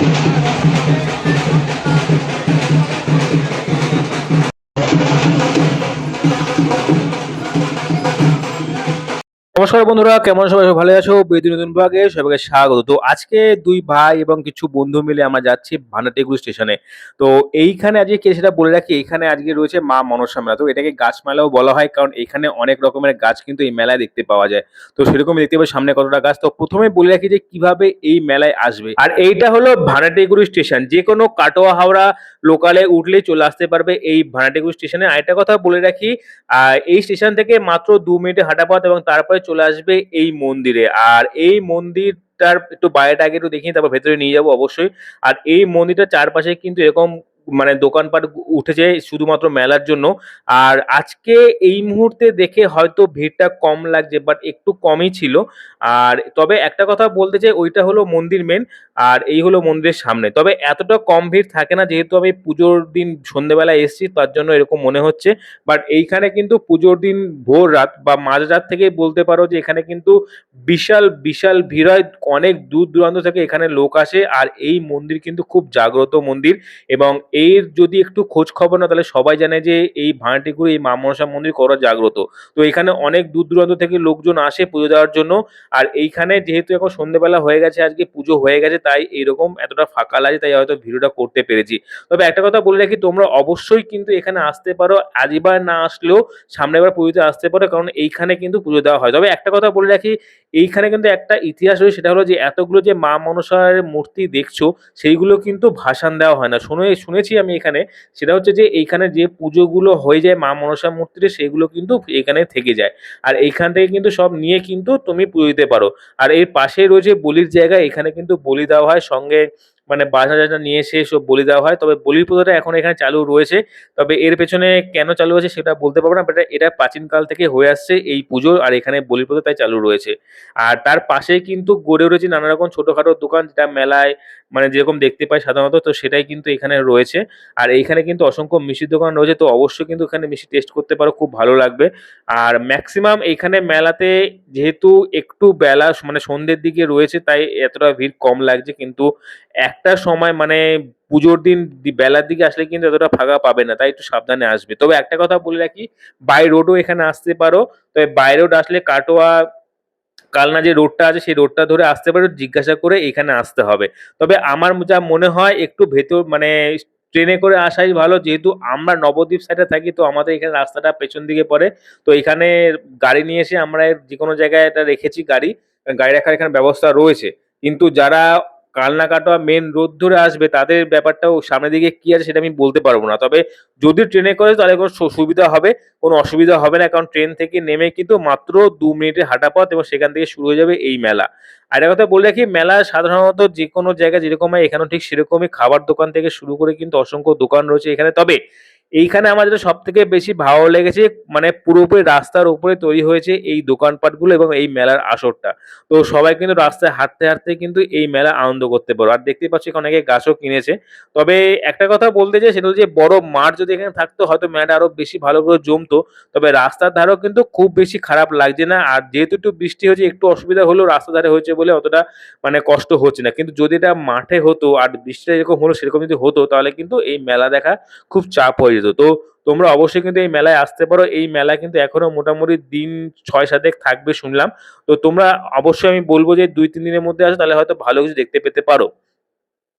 Thank you. নমস্কার বন্ধুরা, কেমন সবাই ভালো আছো? বেদিন নতুন ভাগে সবাইকে স্বাগত। তো আজকে দুই ভাই এবং কিছু বন্ধু মিলে আমরা যাচ্ছি ভানাটেগুড়ি স্টেশনে। তো এইখানে আজকে কে সেটা বলে রাখি এখানে আজকে রয়েছে মা মনসা মেলা। তো এটাকে গাছ মেলাও বলা হয়, কারণ এখানে অনেক রকমের গাছ কিন্তু এই মেলায় দেখতে পাওয়া যায়। তো সেরকমই দেখতে পাই সামনে কতটা গাছ। তো প্রথমে বলে রাখি যে কীভাবে এই মেলায় আসবে। আর এইটা হলো ভানাটেগুড়ি স্টেশন। যে কোনো কাটোয়া, হাওড়া লোকালে উঠলেই চলে আসতে পারবে এই ভানাটেগুড়ি স্টেশনে। আরেকটা কথা বলে রাখি এই স্টেশন থেকে মাত্র দু মিনিটে হাঁটা পথ এবং তারপরে চলে আসবে এই মন্দিরে। আর এই মন্দির তার একটু বাইরেটা আগে একটু দেখিয়ে তারপর ভেতরে নিয়ে যাব অবশ্যই। আর এই মন্দিরটার চারপাশে কিন্তু এরকম মানে দোকানপাট উঠেছে শুধুমাত্র মেলার জন্য। আর আজকে এই মুহূর্তে দেখে হয়তো ভিড়টা কম লাগছে বাট একটু কমই ছিল। আর তবে একটা কথা বলতে চাই, ওইটা হলো মন্দির মেন আর এই হলো মন্দিরের সামনে। তবে এতটা কম ভিড় থাকে না, যেহেতু আমি পুজোর দিন সন্ধেবেলায় এসেছি, তার জন্য এরকম মনে হচ্ছে। বাট এইখানে কিন্তু পুজোর দিন ভোর রাত, বা মাঝরাত থেকেই বলতে পারো যে এখানে কিন্তু বিশাল বিশাল ভিড় হয়। অনেক দূর দূরান্ত থেকে এখানে লোক আসে, আর এই মন্দির কিন্তু খুব জাগ্রত মন্দির। এবং এর যদি একটু খোঁজ খবর না তাহলে সবাই জানে যে এই ভাঁটিগুড়ি এই মা মনসা মন্দির করা জাগ্রত। তো এখানে অনেক দূর দূরান্ত থেকে লোকজন আসে পুজো দেওয়ার জন্য। আর এইখানে যেহেতু এখন সন্ধ্যেবেলা হয়ে গেছে, আজকে পুজো হয়ে গেছে, তাই এরকম এতটা ফাঁকা লাগে তাই হয়তো ভিডিওটা করতে পেরেছি। তবে একটা কথা বলে রাখি, তোমরা অবশ্যই কিন্তু এখানে আসতে পারো। আজবার না আসলেও সামনের বার পুজোতে আসতে পারো, কারণ এইখানে কিন্তু পুজো দেওয়া হয়। তবে একটা কথা বলে রাখি, এইখানে কিন্তু একটা ইতিহাস রয়েছে, সেটা হলো যে এতগুলো যে মা মনসার মূর্তি দেখছ, সেইগুলো কিন্তু ভাসান দেওয়া হয় না। শুনে, শুনেছি আমি এখানে, সেটা হচ্ছে যে এইখানে যে পুজোগুলো হয়ে যায় মা মনসা মূর্তিতে, সেগুলো কিন্তু এখানে থেকে যায়। আর এইখান থেকে কিন্তু সব নিয়ে কিন্তু তুমি পুজো দিতে পারো। আর এর পাশে রয়েছে বলির জায়গা, এখানে কিন্তু বলি দেওয়া হয়। সঙ্গে মানে বাজা টাজা নিয়ে এসে সব বলি দেওয়া হয়। তবে বলির পুজোটা এখন এখানে চালু রয়েছে। তবে এর পেছনে কেন চালু আছে সেটা বলতে পারব না বাট এটা প্রাচীনকাল থেকে হয়ে আসছে এই পুজো আর এখানে বলির পুজো তাই চালু রয়েছে। আর তার পাশেই কিন্তু গড়ে রয়েছে নানা রকম ছোটখাটো দোকান যেটা মেলায় মানে যেরকম দেখতে পাই সাধারণত, তো সেটাই কিন্তু এখানে রয়েছে। আর এইখানে কিন্তু অসংখ্য মিষ্টির দোকান রয়েছে, তো অবশ্যই কিন্তু এখানে মিষ্টি টেস্ট করতে পারো, খুব ভালো লাগবে। আর ম্যাক্সিমাম এইখানে মেলাতে যেহেতু একটু বেলা মানে সন্ধ্যের দিকে রয়েছে, তাই এতটা ভিড় কম লাগছে, কিন্তু একটা সময় মানে পুজোর দিন বেলার দিকে আসলে কিন্তু এতটা ফাঁকা পাবে না, তাই একটু সাবধানে আসবে। তবে একটা কথা বলে রাখি, বাই রোডও এখানে আসতে পারো, তবে বাই রোড আসলে কাটোয়া, কালনা যে রোডটা আছে, সেই রোডটা ধরে আসতে পারো, জিজ্ঞাসা করে এখানে আসতে হবে। তবে আমার যা মনে হয়, একটু ভেতর মানে ট্রেনে করে আসাই ভালো, যেহেতু আমরা নবদ্বীপ সাইডে থাকি, তো আমাদের এখানে রাস্তাটা পেছন দিকে পড়ে, তো এখানে গাড়ি নিয়ে এসে আমরা যে কোনো জায়গায় এটা রেখেছি গাড়ি গাড়ি রাখার এখানে ব্যবস্থা রয়েছে। কিন্তু যারা কালনা কাটোয়া মেন রোড ধরে আসবে, তাদের ব্যাপারটাও সামনের দিকে কি আছে সেটা আমি বলতে পারব না। তবে যদি ট্রেনে করে, তাহলে কোনো সুবিধা হবে, কোনো অসুবিধা হবে না, কারণ ট্রেন থেকে নেমে কিন্তু মাত্র দু মিনিটের হাঁটা পথ এবং সেখান থেকে শুরু হয়ে যাবে এই মেলা। আর কথা বলে রাখি, মেলা সাধারণত যে কোনো জায়গায় যেরকম হয়, এখানেও ঠিক সেরকমই খাবার দোকান থেকে শুরু করে কিন্তু অসংখ্য দোকান রয়েছে এখানে। তবে এইখানে আমার যেটা সব থেকে বেশি ভালো লেগেছে মানে পুরোপুরি রাস্তার উপরে তৈরি হয়েছে এই দোকানপাটগুলো এবং এই মেলার আসরটা। তো সবাই কিন্তু রাস্তায় হাঁটতে হাঁটতে কিন্তু এই মেলা আনন্দ করতে পারো আর দেখতে পাচ্ছি অনেকে গাছও কিনেছে। তবে একটা কথা বলতে চাই, সেটা হচ্ছে যে বড় মাঠ যদি এখানে থাকতো, হয়তো মেলাটা আরও বেশি ভালো করে জমতো। তবে রাস্তার ধারেও কিন্তু খুব বেশি খারাপ লাগছে না। আর যেহেতু একটু বৃষ্টি হয়েছে, একটু অসুবিধা হলেও রাস্তা ধারে হয়েছে বলে অতটা মানে কষ্ট হচ্ছে না। কিন্তু যদি এটা মাঠে হতো আর বৃষ্টিটা যেরকম হলো, সেরকম যদি হতো, তাহলে কিন্তু এই মেলা দেখা খুব চাপ হয়ে যেত তো তোমরা অবশ্যই কিন্তু এই মেলায় আসতে পারো। এই মেলা কিন্তু এখনও মোটামুটি দিন ছয় সাতেক থাকবে শুনলাম। তো তোমরা অবশ্যই আমি বলব যে দুই, তিন দিনের মধ্যে আসো, তাহলে হয়তো ভালো কিছু দেখতে পেতে পারো।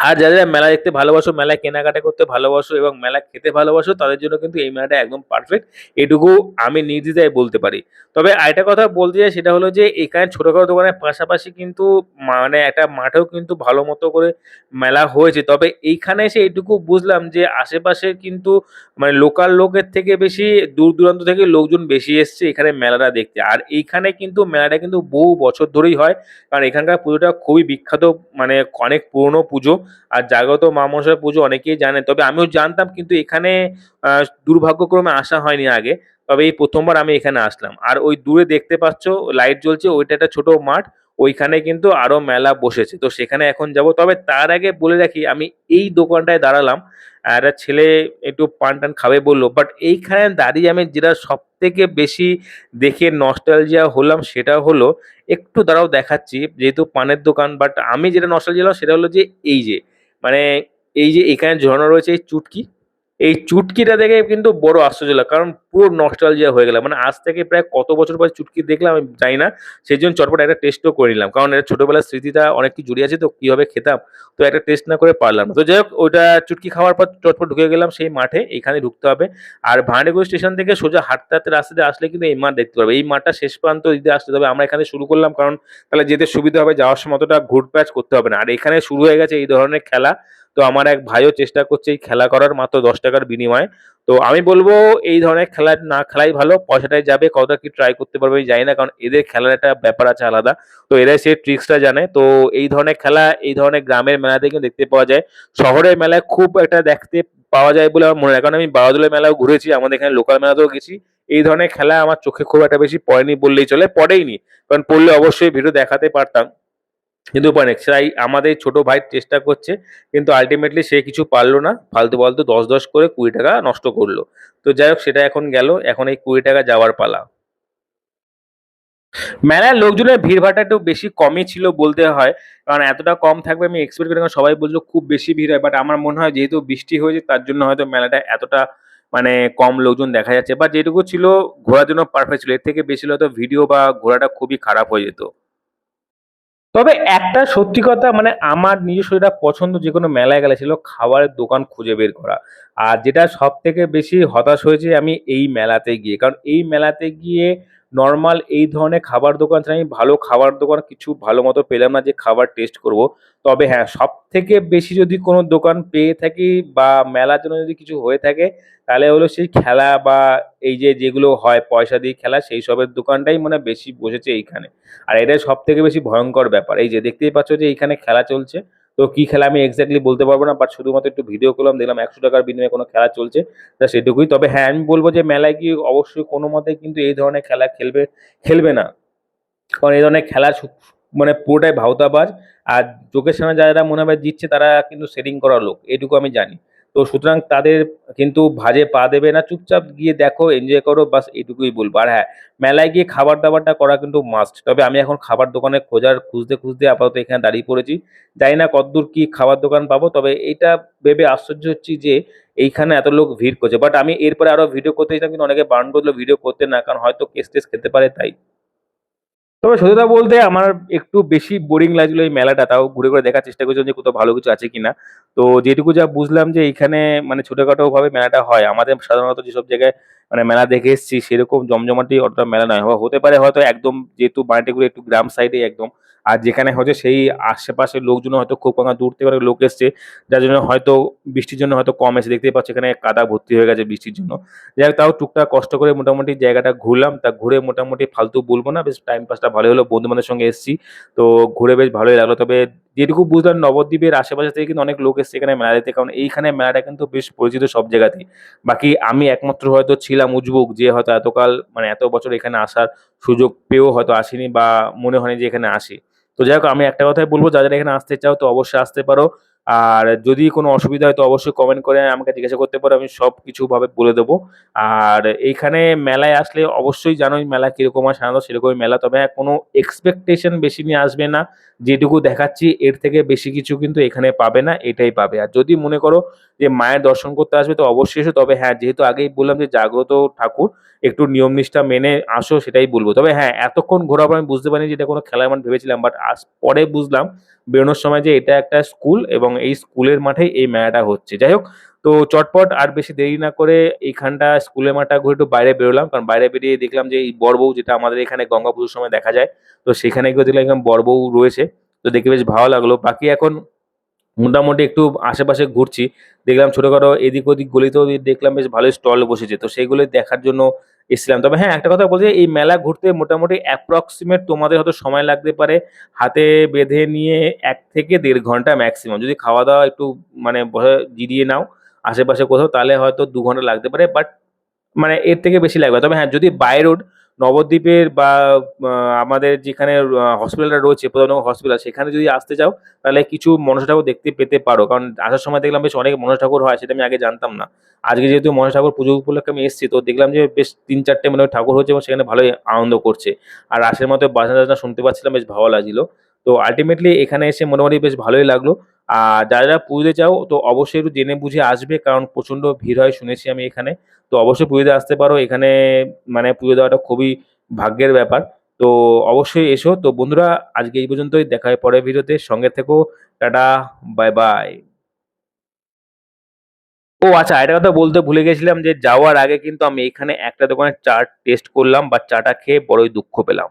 আর যারা মেলা দেখতে ভালোবাসো মেলায় কেনাকাটা করতে ভালোবাসো এবং মেলা খেতে ভালোবাসো, তাদের জন্য কিন্তু এই মেলাটা একদম পারফেক্ট এটুকু আমি নির্দ্বিধায় বলতে পারি। তবে আরেকটা কথা বলতে চাই, সেটা হলো যে এখানে ছোটখাটো দোকানের পাশাপাশি কিন্তু মানে একটা মাঠেও কিন্তু ভালো মতো করে মেলা হয়েছে। তবে এইখানে এসে এইটুকু বুঝলাম যে আশেপাশে কিন্তু মানে লোকাল লোকের থেকে বেশি, দূর দূরান্ত থেকে লোকজন বেশি এসছে এখানে মেলাটা দেখতে। আর এইখানে কিন্তু মেলাটা কিন্তু বহু বছর ধরেই হয়। কারণ এখানকার পুজোটা খুবই বিখ্যাত মানে অনেক পুরনো পুজো। আর জাগ্রত মা মনসার পুজো অনেকেই জানে। তবে আমিও জানতাম কিন্তু এখানে দুর্ভাগ্যক্রমে আসা হয়নি আগে। তবে এই প্রথমবার আমি এখানে আসলাম। আর ওই দূরে দেখতে পাচ্ছ, লাইট জ্বলছে, ওইটা একটা ছোট মাঠ। ওইখানে কিন্তু আরও মেলা বসেছে। তো সেখানে এখন যাব। তবে তার আগে বলে রাখি, আমি এই দোকানটায় দাঁড়ালাম। আর একটা ছেলে একটু পান টান খাবে বলল। বাট এইখানে দাঁড়িয়ে আমি যেটা সব থেকে বেশি দেখে নস্টালজিয়া হলাম সেটা হলো, একটু দাঁড়াও দেখাচ্ছি, যেহেতু পানের দোকান বাট আমি যেটা নস্টালজিয়া হলাম সেটা হলো যে এই যে মানে এই যে এখানে ঝোলানো রয়েছে এই চুটকি এই চুটকিটা দেখে কিন্তু বড় আশ্চর্য লাগল, কারণ পুরো নস্টালজিয়া হয়ে গেলাম। মানে আজ থেকে প্রায় কত বছর পর চুটকি দেখলাম আমি জানি না, সেই জন্য চটপট একটা টেস্টও করে নিলাম। কারণ এটা ছোটোবেলার স্মৃতিটা অনেক কিছু জুড়ে আছে, তো কীভাবে খেতাম, তো একটা টেস্ট না করে পারলাম তো যাই হোক, ওইটা চুটকি খাওয়ার পর চটপট ঢুকে গেলাম সেই মাঠে, এখানে ঢুকতে হবে। আর ভান্ডেগুড়ি স্টেশন থেকে সোজা হাঁটতে হাঁটতে রাস্তাতে আসলে কিন্তু এই মাঠ দেখতে পাবে এই মাঠটা শেষ প্রান্ত দিতে আসতে হবে আমরা এখানে শুরু করলাম, কারণ তাহলে যেতে সুবিধা হবে, যাওয়ার সময় অতটা ঘুরপ্যাচ করতে হবে না। আর এখানে শুরু হয়ে গেছে এই ধরনের খেলা। তো আমার এক ভাইও চেষ্টা করছে এই খেলা করার মাত্র দশ টাকার বিনিময়ে। তো আমি বলব এই ধরনের খেলা না খেলাই ভালো, পয়সাটাই যাবে, কতটা কি ট্রাই করতে পারবে আমি জানি না, কারণ এদের খেলার একটা ব্যাপার আছে আলাদা। তো এরাই সেই ট্রিক্সটা জানে। তো এই ধরনের খেলা, এই ধরনের গ্রামের মেলাতে কিন্তু দেখতে পাওয়া যায়। শহরের মেলায় খুব একটা দেখতে পাওয়া যায় বলে আমার মনে হয় কারণ আমি বারোদলের মেলাও ঘুরেছি, আমাদের এখানে লোকাল মেলাতেও গেছি। এই ধরনের খেলা আমার চোখে খুব একটা বেশি পড়েনি বললেই চলে, পড়েইনি। কারণ পড়লে অবশ্যই ভিডিও দেখাতে পারতাম। কিন্তু উপায় নেই। তাই আমাদের ছোট ভাই চেষ্টা করছে, কিন্তু আলটিমেটলি সে কিছু পারল না। ফালতু ফালতু দশ দশ করে কুড়ি টাকা নষ্ট করল। তো যাই হোক, সেটা এখন গেল। এখন এই কুড়ি টাকা যাওয়ার পালা। মেলায় লোকজনের ভিড় ভিড়ভাড়টা একটু বেশি কমই ছিল বলতে হয়। কারণ এতটা কম থাকবে, আমি এক্সপেক্ট করি কারণ সবাই বলল খুব বেশি ভিড় হয়। বাট আমার মনে হয় যেহেতু বৃষ্টি হয়েছে, তার জন্য হয়তো মেলাটা এতটা মানে কম লোকজন দেখা যাচ্ছে। বা যেটুকু ছিল, ঘোরার জন্য পারফেক্ট ছিল। এর থেকে বেশি হয়তো ভিডিও বা ঘোরাটা খুবই খারাপ হয়ে যেত। তবে একটা সত্যি কথা মানে আমার নিজস্ব যেটা পছন্দ, যে কোনো মেলায় গেলে ছিল খাবারের দোকান খুঁজে বের করা। আর যেটা সব থেকে বেশি হতাশ হয়েছে আমি এই মেলাতে গিয়ে। কারণ এই মেলাতে গিয়ে নর্মাল এই ধরনের খাবার দোকান ছাড়া আমি ভালো খাবার দোকান কিছু ভালো মতো পেলাম না যে খাবার টেস্ট করব। তবে হ্যাঁ সব থেকে বেশি যদি কোনো দোকান পেয়ে থাকি বা মেলার জন্য যদি কিছু হয়ে থাকে, তাহলে হলো সেই খেলা বা এই যে যেগুলো হয় পয়সা দিয়ে খেলা, সেই সবের দোকানটাই মানে বেশি বসেছে এইখানে। আর এটাই সব থেকে বেশি ভয়ঙ্কর ব্যাপার। এই যে দেখতেই পাচ্ছ যে এইখানে খেলা চলছে। তো কি খেলা আমি এক্স্যাক্টলি বলতে পারব না বাট শুধুমাত্র একটু ভিডিও করলাম, দেখলাম একশো টাকার বিনিময়ে কোনো খেলা চলছে, তা সেটুকুই। তবে হ্যাঁ আমি বলব যে মেলায় কি অবশ্যই কোনো মতে কিন্তু এই ধরনের খেলা খেলবে খেলবে না। কারণ এই ধরনের খেলা মানে পুরোটাই ভাওতাবাজ, আর সামনে যারা মনে হয় জিতছে তারা কিন্তু সেটিং করা লোক, এটুকু আমি জানি। তো সুতরাং তাদের কিন্তু ভাজে পা দেবে না, চুপচাপ গিয়ে দেখো এনজয় করো, বাস এটুকুই বলব। আর হ্যাঁ মেলায় গিয়ে খাবার দাবারটা করা কিন্তু মাস্ট তবে আমি এখন খাবার দোকানে খোঁজার, খুঁজতে খুঁজতে আপাতত এখানে দাঁড়িয়ে পড়েছি। জানি না কতদূর কি খাবার দোকান পাবো, তবে এটা ভেবে আশ্চর্য হচ্ছি যে এইখানে এত লোক ভিড় করছে। বাট আমি এরপরে আরও ভিডিও করতে চাইতাম কিন্তু অনেকে বারণ করল ভিডিও করতে না, কারণ হয়তো কেস টেস খেতে পারে, তাই। তবে সত্যতা বলতে আমার একটু বেশি বোরিং লাগছিল এই মেলাটা, তাও ঘুরে ঘুরে দেখার চেষ্টা করছিলাম যে কোথাও ভালো কিছু আছে কিনা। তো যেটুকু যা বুঝলাম যে এখানে মানে ছোটখাটো ভাবে মেলাটা হয়, আমাদের সাধারণত যেসব জায়গায় মানে মেলা দেখে এসেছি, সেরকম জমজমাটি অতটা মেলা নয়। হতে পারে হয়তো একদম যেহেতু বাড়িটিগুলো একটু গ্রাম সাইডে একদম আর যেখানে হচ্ছে সেই আশেপাশের লোকজন হয়তো খুব কম দূর থেকে অনেক লোক এসছে, যার জন্য হয়তো বৃষ্টির জন্য হয়তো কম এসে দেখতেই পাচ্ছ এখানে কাদা ভর্তি হয়ে গেছে বৃষ্টির জন্য। যাই তাও টুকটাক কষ্ট করে মোটামুটি জায়গাটা ঘুরলাম। তা ঘুরে মোটামুটি ফালতু বলব না, বেশ টাইম পাসটা ভালো হলো বন্ধু বান্ধবের সঙ্গে এসেছি। তো ঘুরে বেশ ভালোই লাগল। তবে যেটুকু বুঝলাম নবদ্বীপের আশেপাশে থেকে কিন্তু অনেক লোক এসছে এখানে মেলা দেখতে কারণ এইখানে মেলাটা কিন্তু বেশ পরিচিত সব জায়গাতেই। বাকি আমি একমাত্র হয়তো ছিলাম উজবুক, যে হয়তো এতকাল মানে এত বছর এখানে আসার সুযোগ পেয়েও হয়তো আসিনি বা মনে হয়নি যে এখানে আসি। তো যাই হোক, আমি একটা কথাই বলব, যারা এখানে আসতে চাও তো অবশ্যই আসতে পারো। আর যদি কোনো অসুবিধা হয় তো অবশ্যই কমেন্ট করে আমাকে জিজ্ঞাসা করতে পারো, আমি সব কিছুভাবে বলে দেবো। আর এইখানে মেলায় আসলে অবশ্যই জানোই মেলা কীরকম হয়, সাধারণত সেরকমই মেলা। তবে হ্যাঁ কোনো এক্সপেকটেশন বেশি নিয়ে আসবে না। যেটুকু দেখাচ্ছি, এর থেকে বেশি কিছু কিন্তু এখানে পাবে না, এটাই পাবে। আর যদি মনে করো যে মায়ের দর্শন করতে আসবে তো অবশ্যই এসো। তবে হ্যাঁ যেহেতু আগেই বললাম যে জাগ্রত ঠাকুর একটু নিয়ম নিষ্ঠা মেনে আসো, সেটাই বলব। তবে হ্যাঁ এতক্ষণ ঘোরার আমি বুঝতে পারিনি যে এটা কোনো খেলার মাঠ ভেবেছিলাম বাট আজ পরে বুঝলাম বেরোনোর সময় যে এটা একটা স্কুল এবং এই স্কুলের মাঠেই এই মেলাটা হচ্ছে। যাই হোক, তো চটপট আর বেশি দেরি না করে এইখানটা স্কুলের মাঠটা ঘুরে একটু বাইরে বেরোলাম, কারণ বাইরে বেরিয়ে দেখলাম যে এই বড়বউ যেটা আমাদের এখানে গঙ্গা পুজোর সময় দেখা যায়, তো সেখানে গিয়ে দেখলাম একদম বড়বউ রয়েছে, তো দেখে বেশ ভালো লাগল। বাকি এখন মোটামুটি একটু আশেপাশে ঘুরছি, দেখলাম ছোটখাটো এদিক ওদিক গলিতেও দেখলাম বেশ ভালোই স্টল বসেছে, তো সেগুলো দেখার জন্য এসেছিলাম। তবে হ্যাঁ একটা কথা বলছি, এই মেলা ঘুরতে মোটামুটি অ্যাপ্রক্সিমেট তোমাদের হয়তো সময় লাগতে পারে হাতে বেঁধে নিয়ে এক থেকে দেড় ঘণ্টা ম্যাক্সিমাম যদি খাওয়া দাওয়া একটু মানে জিরিয়ে নাও আশেপাশে কোথাও, তাহলে হয়তো দু ঘণ্টা লাগতে পারে বাট মানে এর থেকে বেশি লাগবে তবে হ্যাঁ যদি বাই রোড নবদ্বীপের বা আমাদের যেখানে হসপিটালটা রয়েছে প্রধাননগর হসপিটাল সেখানে যদি আসতে চাও, তাহলে কিছু মনসা ঠাকুর দেখতে পেতে পারো। কারণ আসার সময় দেখলাম বেশ অনেক মনসা ঠাকুর হয়, সেটা আমি আগে জানতাম না। আজকে যেহেতু মনসা ঠাকুর পুজো উপলক্ষে আমি এসেছি, তো দেখলাম যে বেশ তিন চারটে মানে ঠাকুর হচ্ছে এবং সেখানে ভালোই আনন্দ করছে। আর রাসের মতো বাজনা টাজনা শুনতে পাচ্ছিলাম, বেশ ভালো লাগছিল। তো আলটিমেটলি এখানে এসে মোটামুটি বেশ ভালোই লাগল। আর যারা যারা পুজোতে চাও তো অবশ্যই একটু জেনে বুঝে আসবে, কারণ প্রচণ্ড ভিড় হয় শুনেছি আমি এখানে। তো অবশ্যই পুজোতে আসতে পারো, এখানে মানে পুজো দেওয়াটা খুবই ভাগ্যের ব্যাপার। তো অবশ্যই এসো। তো বন্ধুরা, আজকে এই পর্যন্তই, দেখা হয় পরের ভিডিওতে। সঙ্গে থেকো, টাটা, বাই বাই। ও আচ্ছা একটা কথা বলতে ভুলে গেছিলাম যে যাওয়ার আগে কিন্তু আমি এখানে একটা দোকানে চা টেস্ট করলাম, বা চাটা খেয়ে বড়ই দুঃখ পেলাম।